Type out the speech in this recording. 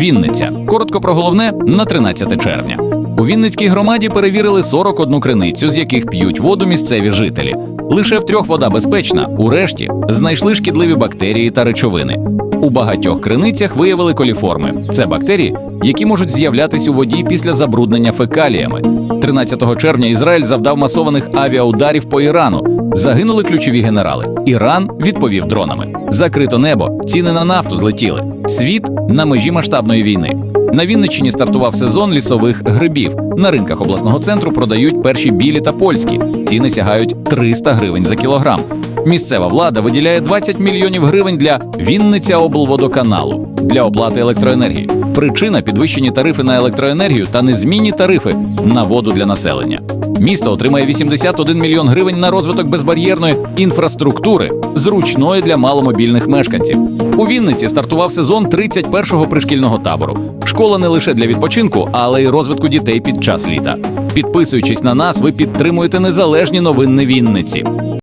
Вінниця. Коротко про головне на 13 червня. У Вінницькій громаді перевірили 41 криницю, з яких п'ють воду місцеві жителі. Лише в трьох вода безпечна. У решті знайшли шкідливі бактерії та речовини. У багатьох криницях виявили коліформи. Це бактерії, які можуть з'являтись у воді після забруднення фекаліями. 13 червня Ізраїль завдав масованих авіаударів по Ірану. Загинули ключові генерали. Іран відповів дронами. Закрито небо, ціни на нафту злетіли. Світ на межі масштабної війни. На Вінниччині стартував сезон лісових грибів. На ринках обласного центру продають перші білі та польські. Ціни сягають 300 гривень за кілограм. Місцева влада виділяє 20 мільйонів гривень для Вінниця облводоканалу для оплати електроенергії. Причина підвищені тарифи на електроенергію та незмінні тарифи на воду для населення. Місто отримає 81 мільйон гривень на розвиток безбар'єрної інфраструктури, зручної для маломобільних мешканців. У Вінниці стартував сезон 31-го пришкільного табору. Школа не лише для відпочинку, але й розвитку дітей під час літа. Підписуючись на нас, ви підтримуєте незалежні новини Вінниці.